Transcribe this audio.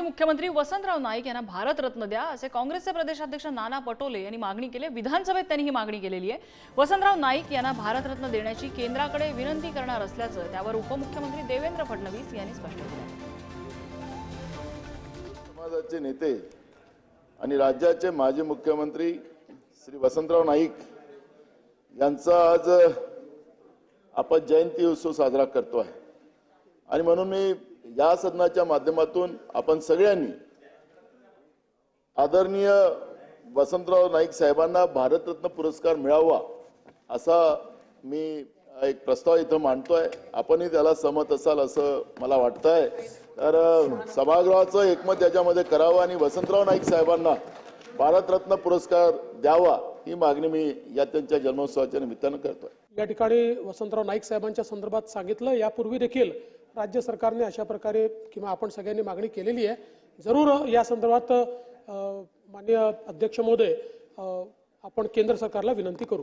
माजी मुख्यमंत्री वसंतराव नाईक यांना भारतरत्न द्या असे काँग्रेसचे प्रदेशाध्यक्ष नाना पटोले यांनी मागणी केली विधानसभेत त्यांनी ही मागणी केलेली आहे. वसंतराव नाईक यांना भारतरत्न देण्याची केंद्राकडे विनंती करणार असल्याचं त्यावर उपमुख्यमंत्री देवेंद्र फडणवीस यांनी स्पष्ट केलं समाजाचे नेते आणि राज्याचे माजी मुख्यमंत्री श्री वसंतराव नाईक यांचा आज आपण जयंती उत्सव साजरा करतो आहे आणि म्हणून मी या सदनाच्या माध्यमातून आपण सगळ्यांनी आदरणीय वसंतराव नाईक साहेबांना भारतरत्न पुरस्कार मिळावा असा मी एक प्रस्ताव इथं मांडतोय. आपणही त्याला सहमत असाल असं मला वाटतंय. तर सभागृहाचं एकमत याच्यामध्ये करावं आणि वसंतराव नाईक साहेबांना भारतरत्न पुरस्कार द्यावा ही मागणी मी या त्यांच्या जन्मोत्सवाच्या निमित्तानं करतोय. या ठिकाणी वसंतराव नाईक साहेबांच्या संदर्भात सांगितलं. यापूर्वी देखील राज्य सरकारने अशा प्रकारे किंवा आपण सगळ्यांनी मागणी केलेली आहे. जरूर या संदर्भात माननीय अध्यक्ष महोदय आपण केंद्र सरकारला विनंती करू.